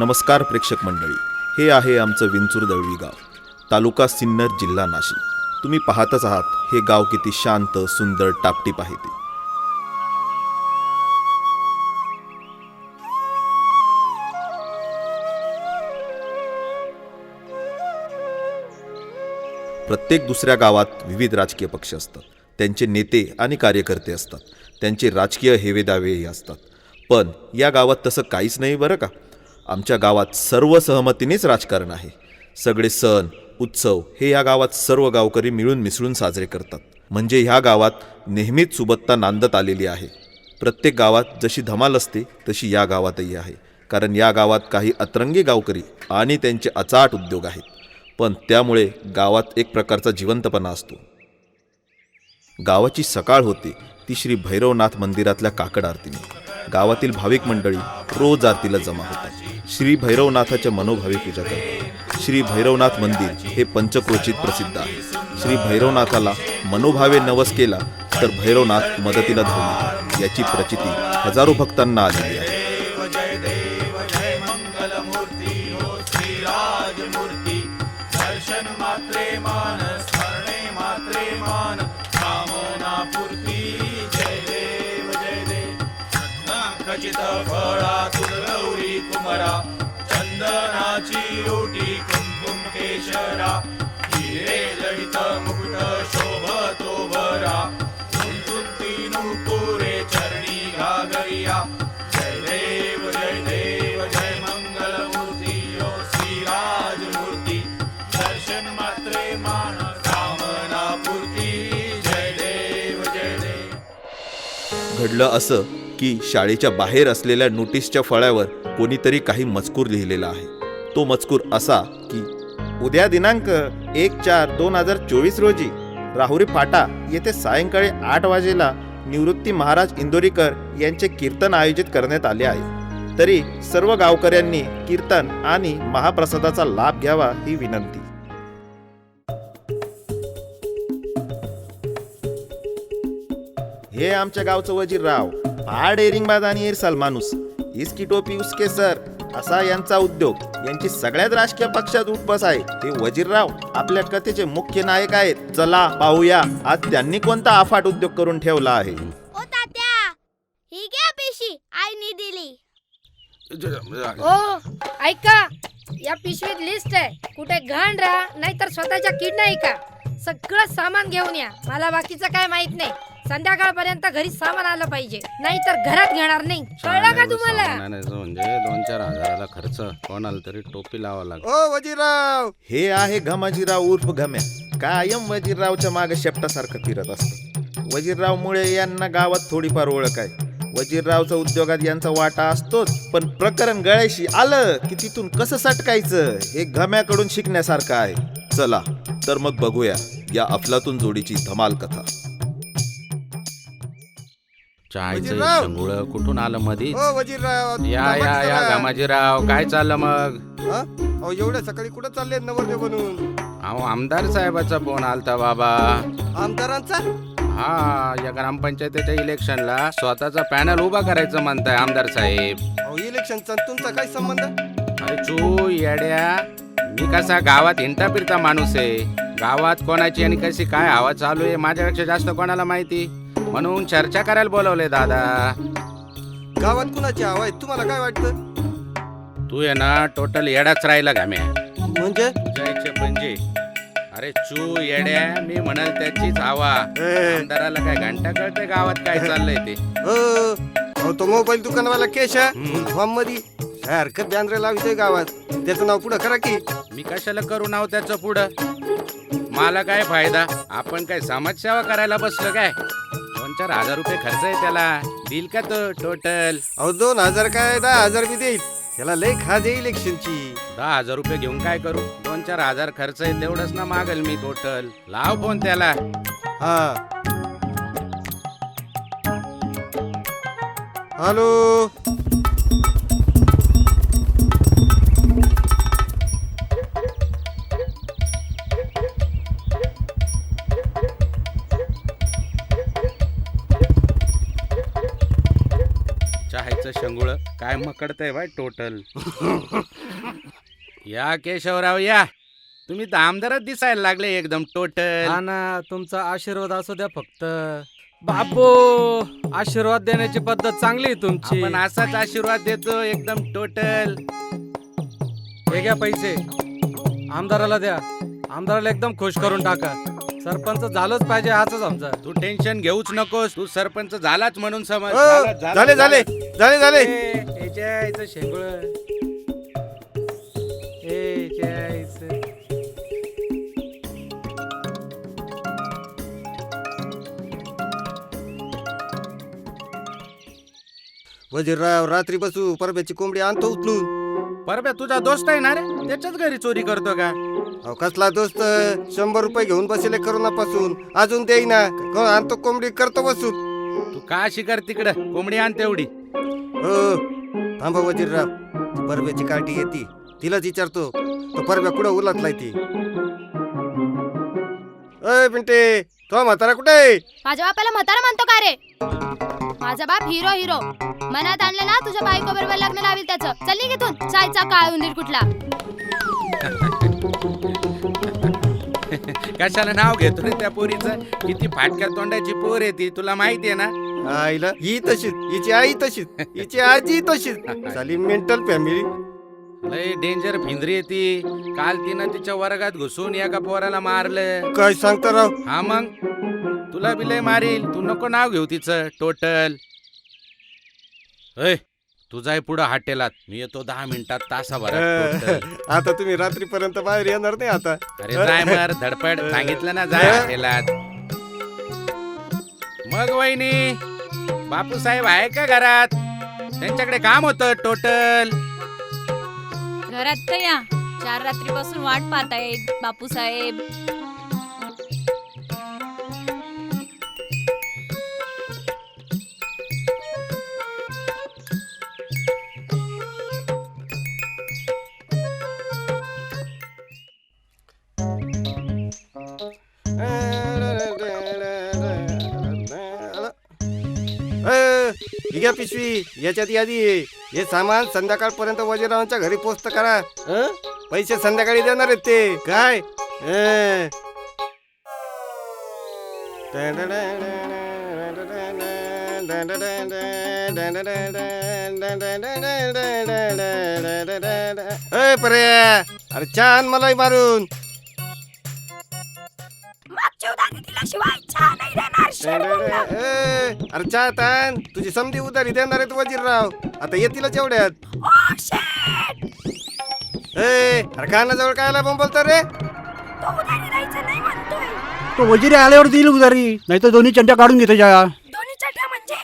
नमस्कार प्रेक्षक मंडळी. हे आहे आमचं विंचूर दळवी गाव. तालुका सिन्नर जिल्हा नाशिक. तुम्ही पाहतच आहात हे गाव किती शांत सुंदर टापटीप आहे ते. प्रत्येक दुसऱ्या गावात विविध राजकीय पक्ष असतात. त्यांचे नेते आणि कार्यकर्ते असतात. त्यांचे राजकीय हेवेदावेही असतात. पण या गावात तसं काहीच नाही बरं का? आमच्या गावात सर्व सहमतीनेच राजकारण आहे. सगळे सण उत्सव हे या गावात सर्व गावकरी मिळून मिसळून साजरे करतात. म्हणजे ह्या गावात नेहमीच सुबत्ता नांदत आलेली आहे. प्रत्येक गावात जशी धमाल असते तशी या गावातही आहे. कारण या गावात काही अतरंगी गावकरी आणि त्यांचे अचाट उद्योग आहेत. पण त्यामुळे गावात एक प्रकारचा जिवंतपणा असतो. गावाची सकाळ होते ती श्री भैरवनाथ मंदिरातल्या काकड आरतीने. गावातील भाविक मंडळी रोज आरतीला जमा होतात. श्री भैरवनाथाच्या मनोभावी पूजा करतात श्री भैरवनाथ मंदिर हे पंचक्रोचित प्रसिद्ध आहे. श्री भैरवनाथाला मनोभावे नवस केला तर भैरवनाथ मदतीला धावले. याची प्रचिती हजारो भक्तांना आलेली आहे. चंदनाची ओटी कुंकुम केशरा. हिरे जडित मुकुट शोभतो भरा झुंझुंती नुपुरे चरणी घागरिया. जय देव जय देव जय मंगल मूर्ती ओ श्रीराज मूर्ती दर्शन मात्रे मान कामना पूर्ती जय देव जय देव. घडलं असं की शाळेच्या बाहेर असलेल्या नोटीसच्या फळ्यावर कोणीतरी काही मजकूर लिहिलेला आहे. तो मजकूर असा की उद्या दिनांक एक चार दोन हजार चोवीस रोजी राहुरी फाटा येथे सायंकाळी आठ वाजेला निवृत्ती महाराज इंदोरीकर यांचे कीर्तन आयोजित करण्यात आले आहे. तरी सर्व गावकऱ्यांनी कीर्तन आणि महाप्रसादाचा लाभ घ्यावा ही विनंती. हे आमच्या गावचं वजीरराव फार डेअरिंगबाज आणि इरसाल माणूस. इसकी टोपी उसके सर. असा यांचा उद्योग. यांची सगळ्याच राजकीय पक्षात उठबस आहे. हे वजीरराव आपल्या कथेचे मुख्य नायक आहेत. चला पाहूया. आज त्यांनी कोणता अफाट उद्योग करून ठेवला आहे? ओ तात्या ही घ्या पेशी. आईने दिली. ओ ऐका या पिशवीत लिस्ट आहे. कुठे घाण राहा नाहीतर स्वतःच्या किडनी ऐका. सगळं सामान घेऊन या. मला बाकीचं काय माहीत नाही. संध्याकाळपर्यंत घरी सामान आलं पाहिजे. नाहीतर घरात घेणार नाही. कळलं का तुम्हाला? आणायचं म्हणजे दोन चार हजाराला खर्च. कोणाला तरी टोपी लावा लागेल. ओ वजीरराव हे आहे घमाजीराव उर्फ घम्या कायम वजीररावच्या मागे शेपटासारखं फिरत असतं. वजीरराव मुळे यांना गावात थोडीफार ओळख आहे. वजीररावचा उद्योगात यांचा वाटा असतोच पण प्रकरण गळ्याशी आलं की तिथून कसं सटकायचं हे घम्याकडून शिकण्यासारखं आहे. चला तर मग बघूया या अफलातून जोडीची धमाल कथा. चायचं! शेंगुळ कुठून आलं मधी ओ वजीरराव या या या. गामाजीराव काय चाललं मग? हा? अहो एवढ्या सकाळी कुठं चालले नवरदेव बनून? अहो आमदार साहेबाचा फोन आलता बाबा. आमदारांचा? हा या ग्रामपंचायतीच्या इलेक्शनला स्वतःचा पॅनल उभा करायचं म्हणताय आमदार साहेब. अहो इलेक्शनचा आणि तुमचा काय संबंध? अरे चू येड्या. मी कसा गावात हिंडता फिरता माणूस आहे. गावात कोणाची आणि कशी काय हवा चालू आहे माझ्यापेक्षा जास्त कोणाला माहिती? म्हणून चर्चा करायला बोलवले दादा. गावात कुणाची हवा आहे? तुम्हाला काय वाटतं? तू आहे ना टोटल येडाच राहिला घाम्या म्हणजे? जायचे म्हणजे अरे चू येड्या मी म्हणाल त्याचीच हवा. ए, आमदाराला काय घंटा कळते गावात काय चाललंय ते? अ, अहो तो मोबाईल दुकानवाला केश. फॉर्ममध्ये. सारखं बॅनर लावितोय गावात? त्याचं नाव पुढं करा की. मी कशाला करू नाव त्याचं पुढं? मला काय फायदा? आपण काय समाजसेवा करायला बसलो काय? दोन चार हजार रुपये खर्च आहे त्याला. दिल का तो टोटल अहो दोन हजार काय? दहा हजार बी देईल. त्याला लय खाज आहे इलेक्शनची. दहा हजार रुपये घेऊन काय करू? दोन चार हजार खर्च आहे तेवढंच ना मागल मी टोटल लाव फोन त्याला. हा. हॅलो काय मकडतंय बाय टोटल. या केशवराव या. तुम्ही तर आमदारच दिसायला लागले एकदम टोटल. हा ना तुमचा आशीर्वाद असू द्या फक्त. बापू! आशीर्वाद देण्याची पद्धत चांगली आहे तुमची. आपण असाच आशीर्वाद देतो एकदम टोटल. हे घ्या पैसे. आमदाराला द्या. आमदाराला एकदम खुश करून टाका. सरपंच झालंच पाहिजे हाच आमचा. तू टेन्शन घेऊच नकोस. तू सरपंच झालाच म्हणून समज. झालाच, झाले झाले. झाले झाले. ए, याच्या आईचं शेंगुळ. वजीरराव रात्री बसू परब्याची कोंबडी आणतो उचलून. परब्या तुझा दोस्त आहे ना रे? त्याच्याच घरी चोरी करतो का? अहो, कसला दोस्त? शंभर रुपये घेऊन बसले करोनापासून. अजून देईना. कोण आणतो कोंबडी? करतो बसून तू का शिकार तिकडं? कोंबडी आण तेवढी. हो. थांबा वजीरराव. ती परब्याची काठी येते तिलाच विचारतो. तो परब्या कुठं उलटलाय ती? अय पिंटे. तो म्हातारा कुठे आहे? माझ्या बापाला म्हातारा म्हणतो का रे? माझा बाप हिरो हिरो मनात आणलं ना तुझ्या बायको बरोबर लग्न लावेल त्याचं. चल निघ इथून. काळ उंदीर कुठला? कशाला नाव घेतो रे त्या पोरीचं? किती फाटक्या तोंडाची पोर आहे ती तुला माहिती आहे ना? आईला? ही तशीच हिची आई तशीच हिची आजी तशीच. झाली मेंटल फॅमिली लय डेंजर फिंदरी आहे ती. काल तिनं तिच्या वर्गात घुसून एका पोराला मारलं. काय सांगता राव? हा मग? तुला बी लय मारील. तू नको नाव घेऊ तिचं टोटल ऐ तू जाय पुढं हॉटेलात. मी येतो दहा मिनिटात total. आता तुम्ही रात्रीपर्यंत बाहेर येणार नाही आता. अरे जाय मर धडपड. सांगितलं ना जाय हॉटेलात. मग वहिनी बापू साहेब आहे का घरात? त्यांच्याकडे काम होतं टोटल. घरात तर या. चार रात्रीपासून वाट पाहतायत बापूसाहेब. ही पिशवी याच्यात यादी आहे. हे सामान संध्याकाळपर्यंत वजीरावांच्या घरी पोचत करा. पैसे संध्याकाळी देणार आहेत ते. काय? अ. अय पर्या. अरे छान मलाई मारून. ए, अरे चहा ताण. तुझी समधी उधारी देणार आहेत वजीरराव. आता येतीलच एवढ्यात. ए अरे कानाजवळ कायला बोलतो रे? तो वजिरी आल्यावर देईल उधारी. नाही तर दोन्ही चंट्या काढून घे त्याच्या.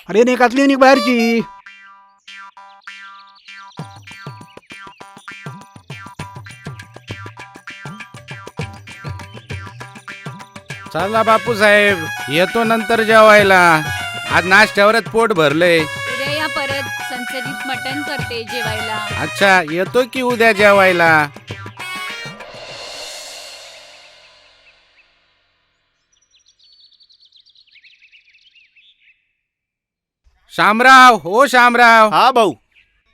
अरे नाही कातली आणि बाहेरची. चला बापू साहेब येतो नंतर जेवायला. आज नाश्त्यावरच पोट भरलंय. उद्या या परत संसदीत मटण करते जेवायला. अच्छा येतो की उद्या जेवायला? शामराव हो शामराव. हा भाऊ.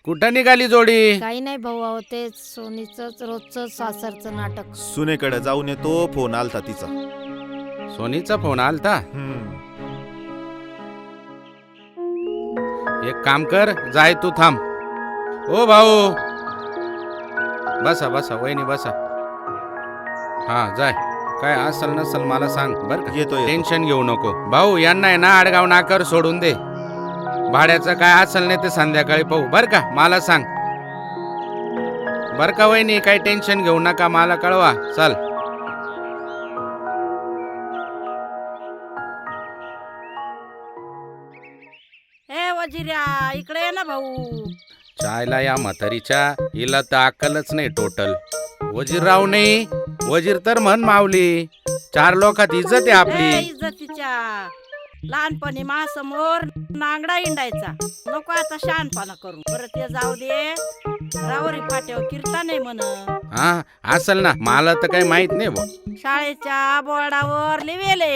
कुठं निघाली जोडी? काही नाही भाऊ अहो ते सोनीच रोजचं सासरचं नाटक. सुनेकडे जाऊन येतो फोन आलता तिचा. सोनीचा फोन आलता. हम्म. एक काम कर जाय तू थांब. ओ भाऊ. बसा बसा वहिनी बसा. हा जाय. काय असल नसल मला सांग बर का? येतो येतो. टेन्शन घेऊ नको. भाऊ यांना आहे ना आडगाव नाकर सोडून दे. भाड्याचं काय असेल नाही ते संध्याकाळी पाहू बर का? मला सांग. बर का वहिनी काही टेन्शन घेऊ नका मला कळवा. चल. इकडे ये ना भाऊ. चायला या म्हातारीच्या. हिला तर अक्कलच नाही टोटल. वजीरराव नाही वजीर तर म्हण मावली चार लोकात इज्जत आहे ए आपली इज्जतीच्या. लहानपणी समोर नांगडा इंडायचा नको आता शहाणपणा करू. परत ते जाऊ दे. रावरी फाट्यावर कीर्तन आहे म्हण. हा असल ना. मला तर काही माहीत नाही बुवा. शाळेच्या बोर्डावर लिवेले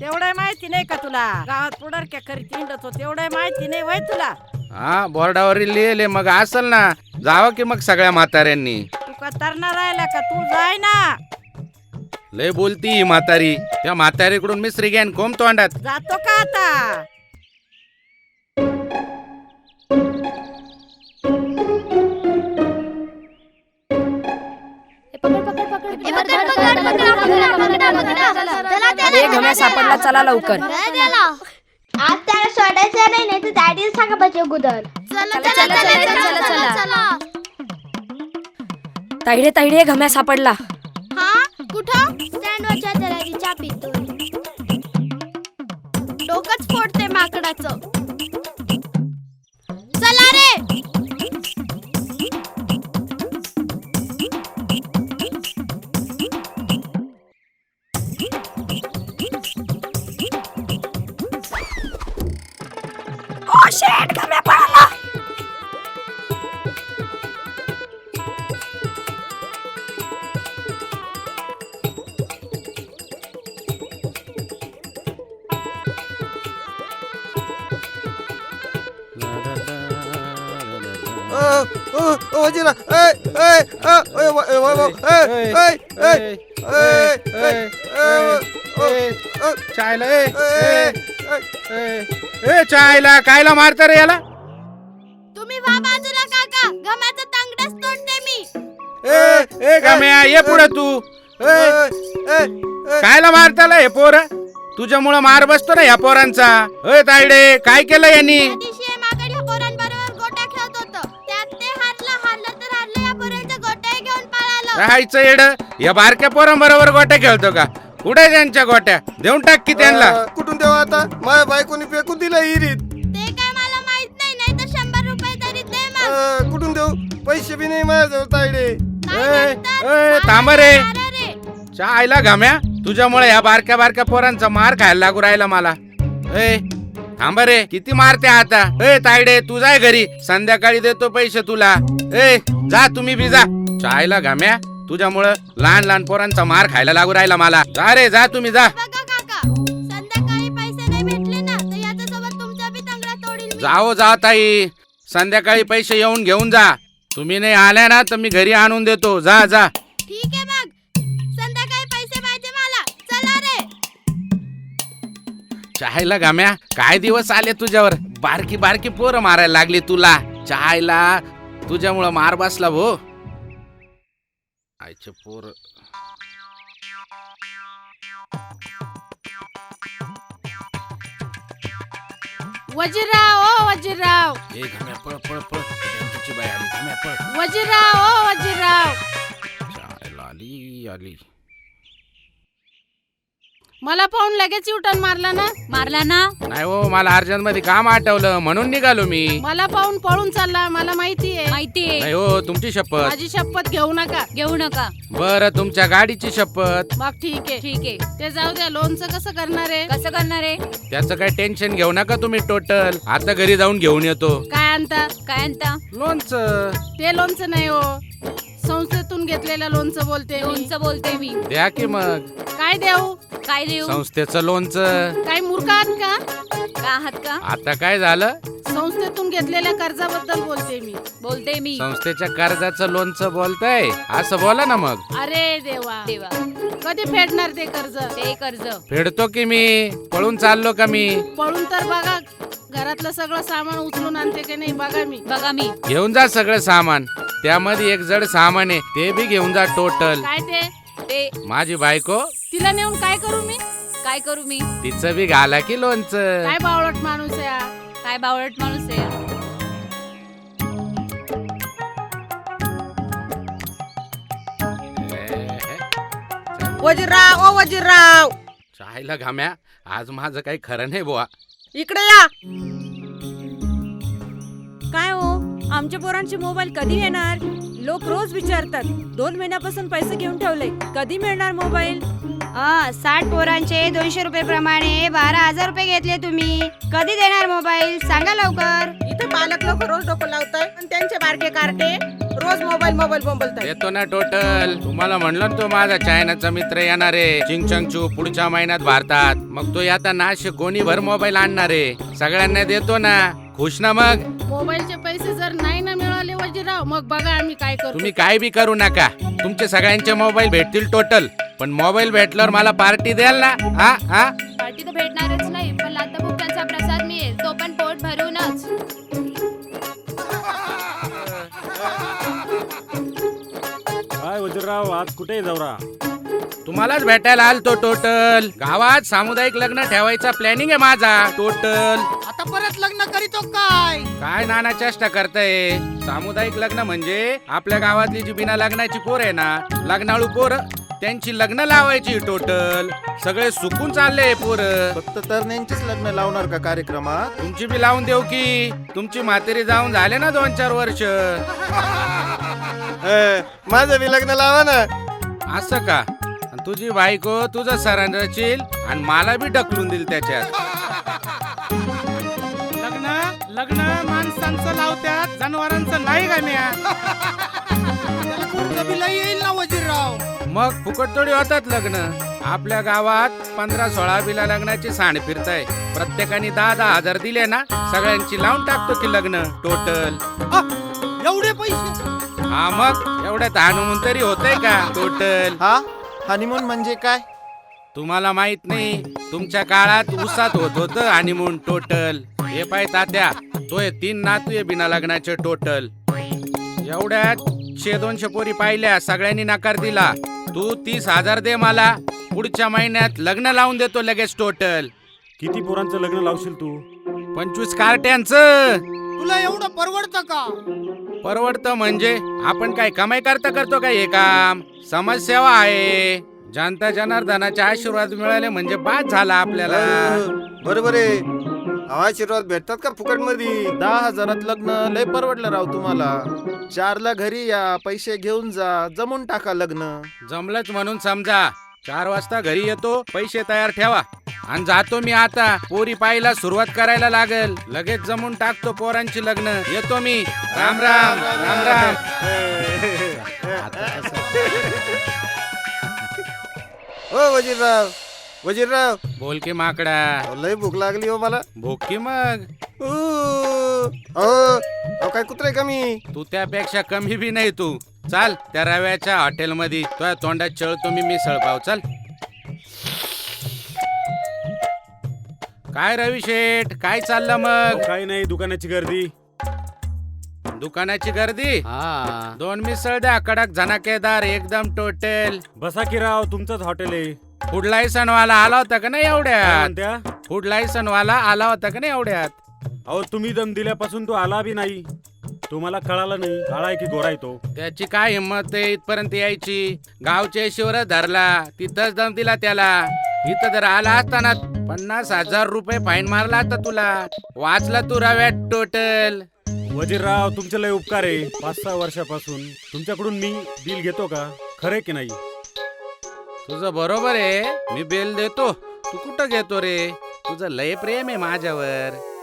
तेवढं माहिती नाही का तुला? गावात पुढारक्या हिंडत होत तेवढं माहिती नाही वय तुला? हा बोर्डावर लिहिले मग असल ना. जावं की मग सगळ्या म्हाताऱ्यांनी. तू का तरणार राहिला का? तू जाय ना. लय बोलती ही म्हातारी. त्या म्हातारीकडून मिसरी घ्यान कोम तोंडात. जातो का आता? घम्या सापडला चला लवकर. आज त्याला सोडायचं नाही नाही तर सांगा पाहिजे अगोदर. चला चला चला चला चला ताईडे ताईडे घम्या सापडला. हा? कुठं? स्टँडवरच्या पितो डोकंच फोडते माकडाचं. चायला ए, ए, ए चायला कायला मारता रे याला तुम्ही वा बाजूला काका गमाचं तांगडच तोडते मी ए ए गम्या ये पुढे तू ए, ए ए, ए, कायला मारताला हे पोर तुझ्यामुळं मार बसतो ना या पोरांचा अय तायडे काय केलं यांनी राहायचं येड? या बारक्या पोरांबरोबर गोट्या खेळतो का? कुठे त्यांच्या गोट्या? देऊन टाक की त्यांना. अ, कुठून देऊ आता? माझ्या बायकोनी फेकून दिलं हिरीत. ते काय मला माहीत नाही नाही तर शंभर रुपये तरी दे मग. अ, कुठून देऊ? पैसे बी नाही माझ्याजवळ तायडे. ए? ए, थांब रे. मारा रे. चायला घाम्या? तुझ्यामुळे या बारक्या बारक्या पोरांचा मार खायला लागू राहिला मला. ए थांब रे किती मारते आता? ए तायडे तू जाय घरी. संध्याकाळी देतो पैसे तुला. ए जा तुम्ही बी जा. चायला घाम्या तुझ्यामुळं लहान लहान पोरांचा मार खायला लागू राहिला मला. जा रे जा तुम्ही जा. बघा काका संध्याकाळी पैसे नाही भेटले ना तर याच्यासोबत तुमचा बी तांगडा तोडील मी. जाओ जा ताई. संध्याकाळी पैसे येऊन घेऊन जा. तुम्ही नाही आल्या ना तर मी घरी आणून देतो. जा जा. ठीक आहे मग. संध्याकाळी पैसे पाहिजे मला. चला रे. चायला गाम्या काय दिवस आले तुझ्यावर? बारकी बारकी पोरं मारायला लागली तुला. चायला तुझ्यामुळं मार बसला भो. आयचे पोर वजीरराव ओ वजीरराव ए घाम्या पळ पळ पळ बँकेची बाई आली घाम्या पळ वजीरराव ओ वजीरराव चायला आली आली मला पाहून लगेच युटर्न मारला ना? मारला ना? नाही हो मला अर्जंटमध्ये काम आठवलं म्हणून निघालो मी. मला पाहून पळून चालला मला माहितीये. माहितीये. नाही हो तुमची शपथ. माझी शपथ घेऊ नका. घेऊ नका. बरं तुमच्या गाडीची शपथ. मग ठीक आहे. ठीक आहे. ते जाऊ द्या लोनचं कसं करणार आहे? कसं करणार आहे? त्याचं काही टेन्शन घेऊ नका तुम्ही टोटल. आता घरी जाऊन घेऊन येतो. काय आणता? काय आणता? लोणचं ते लोनचं नाही हो. संस्थेतून घेतलेलं लोनचं बोलते मी. लोणचं बोलते मी. द्या की मग. काय देऊ? काय देऊ? संस्थेचं लोणचं. काय मूर्ख आहात का? का आहात का? आता काय झालं? संस्थेतून घेतलेल्या कर्जाबद्दल बोलते मी. बोलते मी. संस्थेच्या कर्जाचं लोणचं बोलताय? असं बोला ना मग. अरे देवा. देवा. कधी फेडणार ते कर्ज? ते कर्ज. फेडतो की मी? पळून चाललो का मी? पळून तर बघा. घरातलं सगळं सामान उचलून आणते की नाही बघा मी. बघा मी. घेऊन जा सगळं सामान. त्यामध्ये एक जड सामान आहे ते बी घेऊन जा टोटल काय ते? ते माझी बायको? तिला नेऊन काय करू मी? काय करू मी? तिचं बी घाला की लोणचं. काय बावळट माणूस आहे हा. काय बावळट माणूस आहे? वजीरराव ओ वजीरराव चायला घाम्या. आज माझं काही खरं नाही बुवा. इकडे या. काय हो? आमच्या पोरांचे मोबाईल कधी येणार? लोक रोज विचारतात दोन महिन्यापासून पैसे घेऊन ठेवले कधी मिळणार मोबाईल? साठ पोरांचे दोनशे रुपये प्रमाणे बारा हजार रुपये घेतले तुम्ही. कधी देणार मोबाईल? सांगा लवकर. इथे पालक लोक रोज डोकं लावताय पण त्यांच्या कारटे कारटे रोज मोबाईल मोबाईल बोंबलताय देतो ना टोटल. तुम्हाला म्हणलं ना तो माझा चायनाचा मित्र येणार आहे. चिंग चू पुढच्या महिन्यात भारतात. मग तो आता नाशिक कोणी भर मोबाईल आणणार आहे. सगळ्यांना देतो ना. खुश ना मग? मोबाईलचे पैसे जर नाही ना वजीरराव मग बघा आम्ही काय करतो. तुम्ही काय बी करू नका. तुमचे सगळ्यांचे मोबाईल भेटतील टोटल पण मोबाईल भेटल्यावर मला पार्टी द्याल ना? हा हा? पार्टी तर भेटणारच नाही पण लाता बुक्क्यांचा प्रसाद मिळेल. तो पण पोट भरूनच. काय वजीरराव आज कुठे जावरा? तुम्हालाच भेटायला आलतो टोटल. गावात सामुदायिक लग्न ठेवायचा प्लॅनिंग आहे माझा टोटल. आता परत लग्न करीतो काय? काय नाना चेष्टा करताय? सामुदायिक लग्न म्हणजे आपल्या गावातली जी बिना लग्नाची पोर आहे ना लग्नाळू पोर त्यांची लग्न लावायची टोटल. सगळे सुकून चालले पोर. फक्त तरण्यांचीच लग्न लावणार का कार्यक्रमात? तुमची बी लावून देऊ की. तुमची म्हातेरी जाऊन झाले ना दोन चार वर्ष. माझं बी लग्न लावा ना. असं का? तुझी बायको तुझं सरण रचील आणि मला बी ढकलून देईल त्याच्यात. लग्न लग्न माणसांचं लावत्यात जनावरांचं नाही का म्या? येईल ना वजीरराव? मग फुकट थोडी होतात लग्न. आपल्या गावात पंधरा सोळा बिला लग्नाची सांड फिरताय. प्रत्येकाने दहा दहा हजार दिले ना सगळ्यांची लावून टाकतो की लग्न टोटल. एवढे पैसे? हा मग एवढ्यात हानुमून तरी होतंय का टोटल? हा? हनीमून म्हणजे काय? तुम्हाला माहीत नाही तुमच्या काळात उसात होत होत हनीमून टोटल हे पाय तात्या तो हे तीन नातू आहे बिना लग्नाचे टोटल एवढ्यात शे दोनशे पोरी पाहिल्या सगळ्यांनी नकार दिला. तू तीस हजार दे मला पुढच्या महिन्यात लग्न लावून देतो लगेच टोटल किती पोरांचं लग्न लावशील तू? पंचवीस कार्ट्यांचं. तुला एवढं परवडतं का? परवडतं म्हणजे आपण काय कमाई करता करतो काय हे काम? समाजसेवा आहे. जनता जनार्दनाचे आशीर्वाद मिळाले म्हणजे बाद झाला आपल्याला. बरोबर आहे. आशीर्वाद भेटतात का फुकटमध्ये दहा हजारात लग्न लय परवडलं राव तुम्हाला. चारला घरी या पैसे घेऊन जा जमून टाका लग्न. जमलंच म्हणून समजा. चार वाजता घरी येतो पैसे तयार ठेवा. आणि जातो मी आता. पोरी पाहायला सुरुवात करायला लागेल. लगेच जमून टाकतो पोरांची लग्न. येतो मी. राम राम राम राम. हो वजीरराव. वजीरराव. बोल की माकडा. अहो, लय भूक लागली हो मला. भोकी मग? ऊ, अहो अहो, काय कुत्रे कमी? तू त्यापेक्षा कमी बी नाही तू. चाल त्या रव्याच्या हॉटेलमध्ये. तुझ्या तोंडात चळतो मी मिसळ पाव. चाल. काय रवी शेठ? काय चाललं मग? काही नाही दुकानाची गर्दी. दुकानाची गर्दी? दोन मिसळ द्या कडक झनाकेदार एकदम टोटल. बसा की राव तुमचंच हॉटेल आहे. फूड लायसन वाला आला होता का नाही एवढ्यात? म्हणत्या? फूड लायसन वाला आला होता का नाही एवढ्यात? अहो तुम्ही दम दिल्यापासून तो आला बी नाही. तुम्हाला कळालं नाही. काळा आहे की गोरा आहे तो? त्याची काय हिंमत आहे इथपर्यंत यायची? गावच्या शिवर धरला तिथंच दम दिला त्याला. इथं जर आला असताना पन्नास हजार रुपये फाईन मारला असता तुला. वाचला तू रव्यात टोटल वजीरराव तुमचे लय उपकार आहे. पाच सहा वर्षापासून. तुमच्याकडून मी बिल घेतो का? खरे की नाही? तुझं बरोबर आहे. मी बिल देतो. तू कुठं घेतो रे? तुझं लय प्रेम आहे माझ्यावर.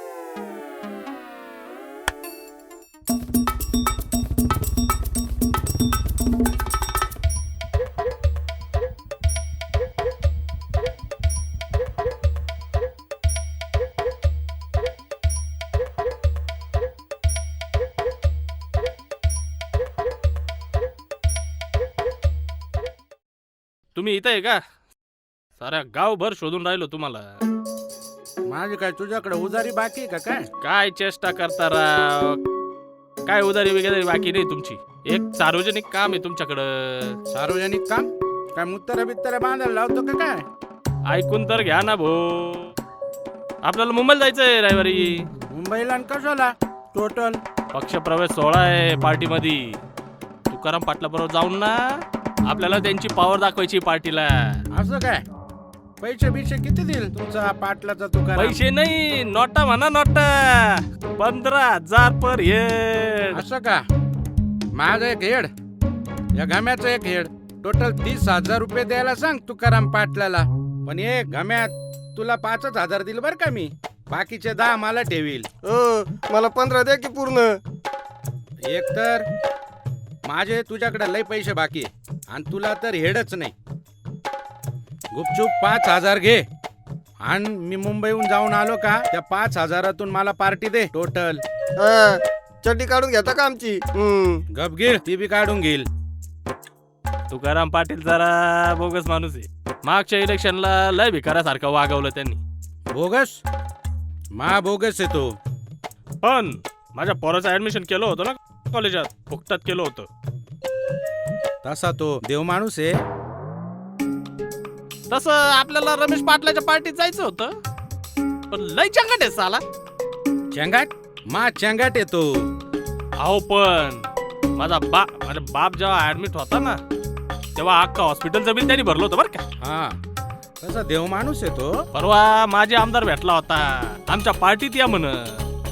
तुम्ही इथं आहे का? साऱ्या गावभर शोधून राहिलो तुम्हाला. माझी काय तुझ्याकडे उजारी बाकी आहे का काय? काय चेष्टा करता राव? काय उदारी वगैरे बाकी नाही तुमची. एक सार्वजनिक काम आहे तुमच्याकडं. सार्वजनिक काम? काय मुत्तर बित्तर बांधायला लावतो का काय? ऐकून तर घ्या ना भो आपल्याला मुंबईला जायचंय रविवारी. मुंबईला आणि कशाला? टोटल. पक्षप्रवेश सोहळा आहे पार्टीमध्ये. तुकाराम पाटला बरोबर जाऊन ना. आपल्याला त्यांची पॉवर दाखवायची पार्टीला. असं काय? पैसे बिशे किती देईल तुमचा पाटलाचा तुकार पैसे नाही नोटा म्हणा नोटा. पंधरा हजार पर हेड असं का? माझं एक हेड या घाम्याचं एक हेड टोटल तीस हजार रुपये द्यायला सांग तुकाराम पाटलाला. पण एक घाम्यात तुला पाचच हजार दिल बर का मी. बाकीचे दहा मला ठेवील. हो मला पंधरा द्या की पूर्ण. एकतर माझे तुझ्याकडे लय पैसे बाकी आहे. आणि तुला तर हेडच नाही. गुपचूप पाच हजार घे. आणि मी मुंबईहून जाऊन आलो का त्या पाच हजारातून मला पार्टी दे टोटल हा, चड्डी काढून घेता का आमची? हम्म. गपगीर ती बी काढून घेईल. तुकाराम पाटील जरा बोगस माणूस आहे. मागच्या इलेक्शनला लय भिकारासारखं वागवलं त्यांनी. बोगस? मा बोगस आहे तो. पण माझ्या पोराचं ऍडमिशन केलं होतं ना कॉलेजात फुकटात केलं होतं. तसा तो देव माणूस आहे. तसं आपल्याला रमेश पाटलाच्या पार्टीत जायचं होतं. पण लय चंगट आहे साला. चंगाट? मा चंगाट येतो अहो पण माझा बा माझा बाप जेव्हा ऍडमिट होता ना तेव्हा अख्खा हॉस्पिटलचं बिल त्यांनी भरलं होतं बरं का. हा. तसा देव माणूस आहे तो. परवा माझे आमदार भेटला होता. आमच्या पार्टीत या म्हण.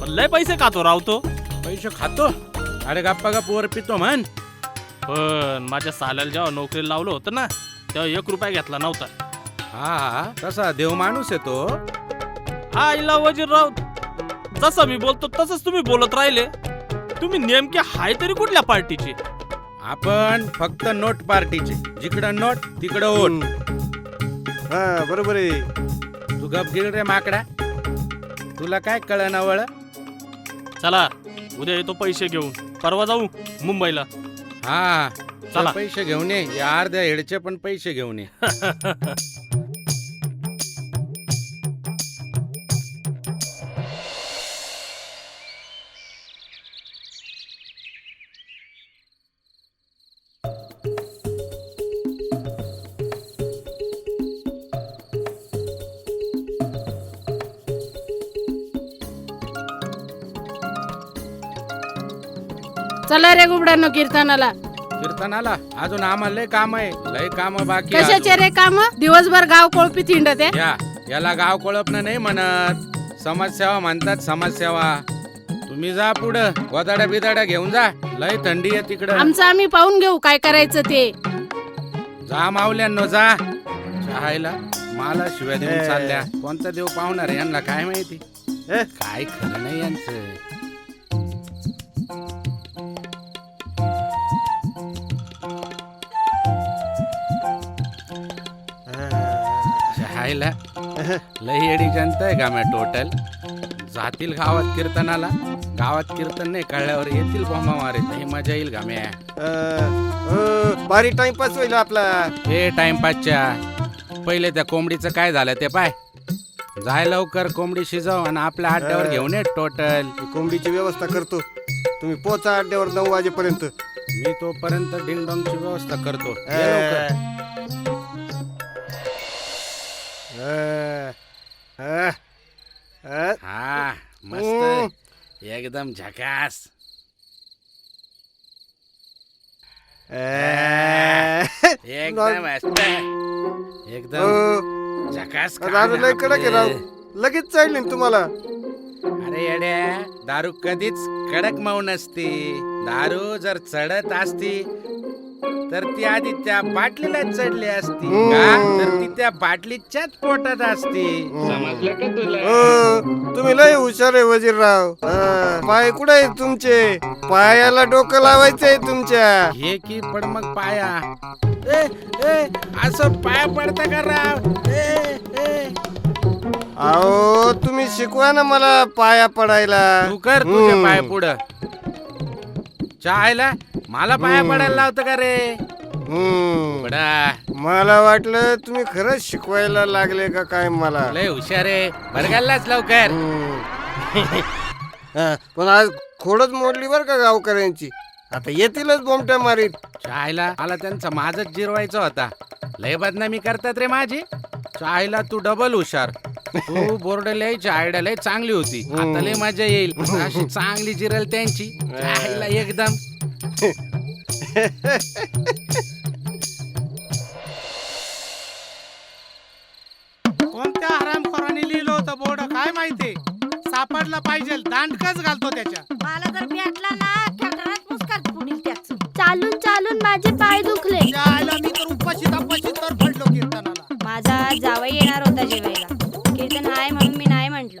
पण लय पैसे खातो रावतो पैसे खातो? अरे गप्पा गप्प वर पितो म्हण. पण माझ्या साल्याला जेव्हा नोकरीला लावलं होतं ना तेव्हा एक रुपया घेतला नव्हता. हा तसा देव माणूस आहे तो. हा इला वजीरराव जसं मी बोलतो तसंच तुम्ही बोलत राहिले. तुम्ही नेमके हाय तरी कुठल्या पार्टीचे? आपण फक्त नोट पार्टीचे. जिकडं नोट तिकडं ओट. हा बरोबर आहे. तू गप गिळ रे माकडा. तुला काय कळना वळ चला उद्या येतो पैसे घेऊन. परवा जाऊ मुंबईला. हा. चला. पैसे घेऊन ये. या अर्ध्या हेडचे पण पैसे घेऊन ये. चला रे गुबडांनो कीर्तनाला. कीर्तनाला? अजून आम्हाला लय काम आहे. लय काम बाकी आहे कशाचे अजून. रे काम? दिवसभर गाव कोळपी थिंडत. आहे या याला गाव कोळपणं नाही म्हणत. समाजसेवा म्हणतात समाजसेवा. तुम्ही जा पुढं. गोदाड्या बिदाड्या घेऊन जा. लय थंडी आहे तिकडं. आमचं आम्ही पाहून घेऊ काय करायचं ते. जा मावल्यांनो जा. चहायला मला शिव्या देऊन चालल्या. कोणता देव पाहुणार आहे? यांना काय माहिती? ए? काय खरं नाही यांचं. चहायला लई एडी जनता आहे का मॅ टोटल. जातील गावात कीर्तनाला. गावात कीर्तन नाही कळल्यावर येतील बॉम्बा मारीत. ही मजा येईल का म्या अं, भारी टाइमपास होईल आपला. हे टाइमपासच्या पहिले त्या कोंबडीचं काय झालं ते पाय. जाय लवकर कोंबडी शिजव आणि आपल्या अड्ड्यावर घेऊन ये टोटल. मी कोंबडीची व्यवस्था करतो. तुम्ही पोचा अड्ड्यावर नऊ वाजेपर्यंत. मी तोपर्यंत डिंगडॉंगची व्यवस्था करतो. ये लवकर. अं, हा मस्त एकदम झकास अं. एकदम मस्त एकदम झकास काम दारू आहे लय कडक आहे राव आपले. लगेच चालेल तुम्हाला. अरे येड्या दारू कधीच कडक मऊ नसते. दारू जर चढत असती तर ती आधी त्या बाटलीला चढली असती. का? तर ती त्या बाटलीच्याच पोटात असती. अं, तुम्ही लय हुशार आहे वजीरराव. अं, पाय कुठे आहेत तुमचे? पायाला डोकं लावायचंय तुमच्या. हे की पड मग पाया? ए, ए, असं पाया पडता का राव? ए, ए. अहो तुम्ही शिकवा ना मला पाया पडायला. तू कर तुझे. पाय पुढं. चायला? मला पाया. पडायला लावतं का रे? हम्म. पडा. मला वाटलं तुम्ही खरंच शिकवायला लागले का काय मला? लय हुशार आहे. बरगायलाच लवकर. हम्म. हा, पण आज खोडच मोडली बर का गावकऱ्यांची. आता येतीलच बोमट्या मारीत. चायला? मला त्यांचा माझच जिरवायचा होता. लय बदनामी करतात रे माझी. चायला तू डबल हुशार. तू बोर्ड लिहायची आयडिया लय चांगली होती. आता लय मजा येईल. अशी चांगली जिरल त्यांची. चायला एकदम. कोणत्या हरामखोराने लिहिलं होतं बोर्ड? काय माहिती? सापडला पाहिजे. दांडकच घालतो त्याच्या. मला जर भेटला ना. खेळतानाच मुस्काट पुढील त्याच. चालून चालून माझे पाय दुखले माझा जावई येणार होता जेवायला. कीर्तन हाय म्हणून मी नाही म्हंटल.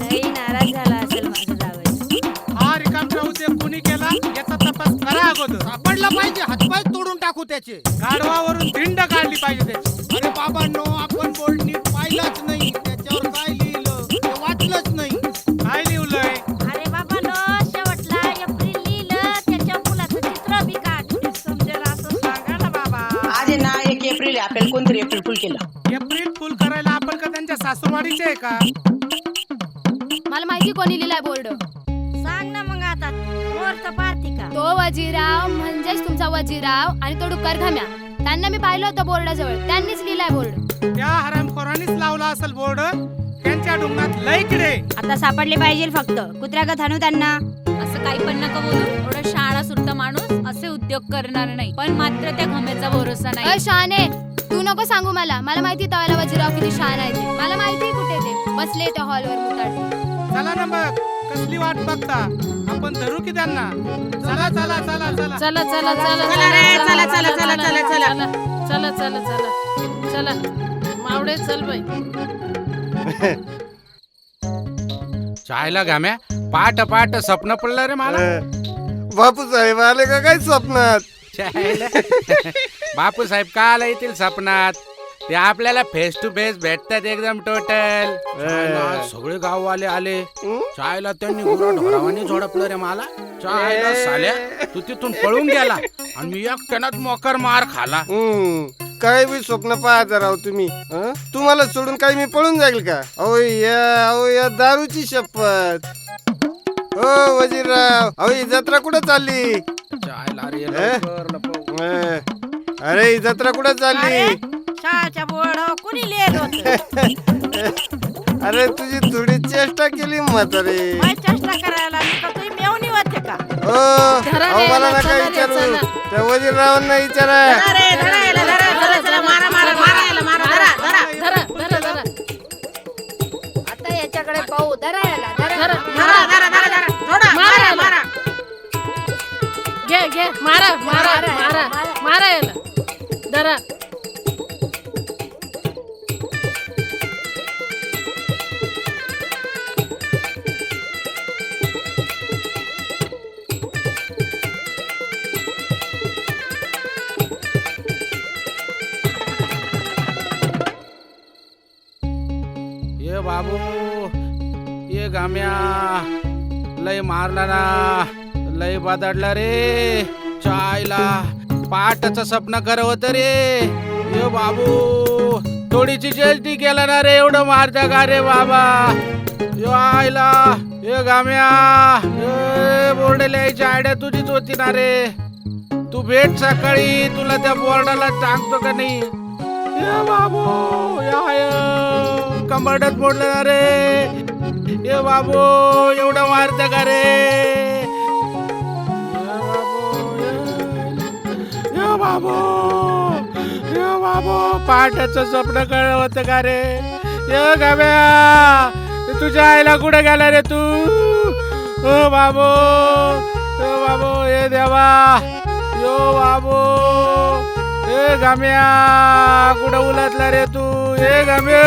लई नाराज झाला असेल माझा जावई. हा रिकाम राहू दे कोणी केला? याचा तपास करा अगोदर. सापडला पाहिजे हातपाय तोडून टाकू त्याचे. गाढवावरून धिंड काढली पाहिजे त्याची. अरे बाबांनो आपण बोर्ड नीट पाहिलाच नाही. त्याच्यावर काय लिहिलं? ते वाचलंच नाही. काय लिहिलंय? अरे बाबा नो शेवटला एप्रिल लिहिलं. त्याच्या मुलाचं चित्र बी काढ समजेल असं सांगा ना बाबा. आज ना एक एप्रिल आपल्याला कोणतरी एप्रिल फुल केलं. सासूरवाडीचे आहे का? मला माहिती कोणी लिहिलाय बोर्ड? सांग ना मग आता. का? तो वजीराव म्हणजेच तुमचा वजीराव आणि तो डुक्कर घाम्या. त्यांना मी पाहिलं होतं बोर्डाजवळ. त्यांनीच लिहिलाय बोर्ड. त्या हरामखोरांनीच लावला असेल बोर्ड. त्यांच्या डोंगरात लय किडे. आता सापडले पाहिजे फक्त. कुत्र्यागत हाणू त्यांना. असं काही पण नका बोलू. एवढा शाळा सुटता माणूस असे उद्योग करणार नाही. पण मात्र त्या घम्याचा भरोसा अ नाही शाने तू नको सांगू मला मला माहिती तवाला वजीराव किती शान आहे ते मला माहिती कुठे ते बसले त्या हॉलवर मुताड चला ना मग कसली वाट बघता आपण धरू की त्यांना चला चला चला चला चला चला चला चला रे, चला, चला, चला, चला, चला. चला चला चला चला मावडे चल बाई चायला घाम्या पाट पाट स्वप्न पडलं रे मला बापू साहेब आले का काय स्वप्नात चायला. बापू साहेब का आला येतील स्वप्नात ते आपल्याला फेस टू फेस भेटतात एकदम टोटल सगळे गाववाले आले. चायला त्यांनी ढोरावानी झोडपलं रे मला. चायला साल्या तू तिथून पळून गेला. आणि मी एकट्यानाच मोकर मार खाला. काय बी स्वप्न पाहता राव तुम्ही हं? तुम्हाला सोडून काय मी पळून जाईल का? अहो या अहो या दारूची शपथ. हो वजीरराव. अहो ही जत्रा कुठं चालली? चायला रे ए? लवकर लपव. अं, अरे ही जत्रा कुठं चालली? शाळाच्या बोर्ड कुणी लिहित होत? अरे तुझी थोडी चेष्टा केली म्हातारे. काय चेष्टा करायला मी का? तुम्ही मेवणी होते का? हो. अहो मला नका विचारू. त्या वजीररावांना विचारा. अरे धरा याला, धरा, धरा, धरा, मारा मारा मारा याला, मारा धरा धरा धरा. धरा धरा आता याच्याकडे पाहू. धरा याला धरा. धरा धरा धरा. धरा धरा थोडा मारा मारा घे घे मारा मारा मारा मारा याला. धरा ये बाबू ये गाम्या लय मारला ना लय बदडला रे चायला. पहाटच स्वप्न कर रे. ये बाबू थोडीची जेलटी केला ना रे एवढं मारता का रे बाबा? यो आयला यो गाम्या ये बोर्ड लिहायची आयडिया तुझीच होती ना रे. तू भेट सकाळी तुला त्या बोर्डाला सांगतो का नाही? ये बाबू कंबरडत कंबरडात मोडलं ना रे. ये बाबू एवढं मारत का रे? बाबू ये बाबू पाटाचं स्वप्न कळ होतं का रे? ये गाव्या तुझ्या आईला कुठे गेला रे तू? ओ बाबू ओ बाबू ये देवा यो बाबू ए गाम्या कुठं उलटला रे तू? ए गाम्या!